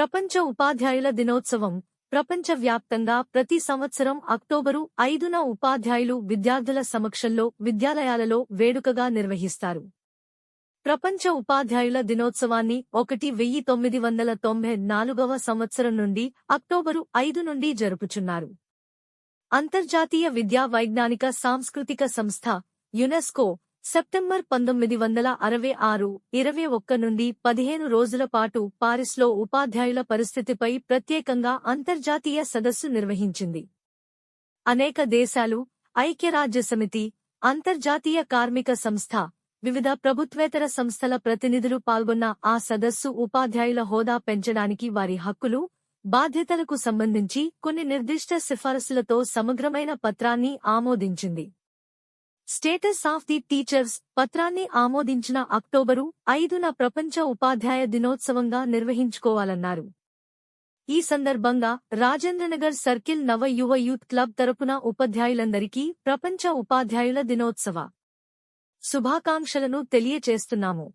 ప్రపంచ ఉపాధ్యాయుల దినోత్సవం. ప్రపంచవ్యాప్తంగా ప్రతి సంవత్సరం అక్టోబరు ఐదున ఉపాధ్యాయులు విద్యార్థుల సమక్షంలో విద్యాలయాలలో వేడుకగా నిర్వహిస్తారు. ప్రపంచ ఉపాధ్యాయుల దినోత్సవాన్ని ఒకటి వెయ్యి తొమ్మిది వందల తొంభై నాలుగవ సంవత్సరం నుండి అక్టోబరు ఐదు నుండి జరుపుచున్నారు. అంతర్జాతీయ విద్యా వైజ్ఞానిక సాంస్కృతిక సంస్థ యునెస్కో సెప్టెంబర్ పంతొమ్మిది వందల అరవై ఆరు ఇరవై ఒక్క నుండి పదిహేను రోజుల పాటు పారిస్లో ఉపాధ్యాయుల పరిస్థితిపై ప్రత్యేకంగా అంతర్జాతీయ సదస్సు నిర్వహించింది. అనేక దేశాలు ఐక్యరాజ్యసమితి అంతర్జాతీయ కార్మిక సంస్థ వివిధ ప్రభుత్వేతర సంస్థల ప్రతినిధులు పాల్గొన్న ఆ సదస్సు ఉపాధ్యాయుల హోదా పెంచడానికి వారి హక్కులు బాధ్యతలకు సంబంధించి కొన్ని నిర్దిష్ట సిఫారసులతో సమగ్రమైన పత్రాన్ని ఆమోదించింది. స్టేటస్ ఆఫ్ ది టీచర్స్ పత్రాన్ని ఆమోదించిన అక్టోబరు ఐదున ప్రపంచ ఉపాధ్యాయ దినోత్సవంగా నిర్వహించుకోవాలన్నారు. ఈ సందర్భంగా రాజేంద్రనగర్ సర్కిల్ నవ యువ యూత్ క్లబ్ తరపున ఉపాధ్యాయులందరికీ ప్రపంచ ఉపాధ్యాయుల దినోత్సవ శుభాకాంక్షలను తెలియచేస్తున్నాము.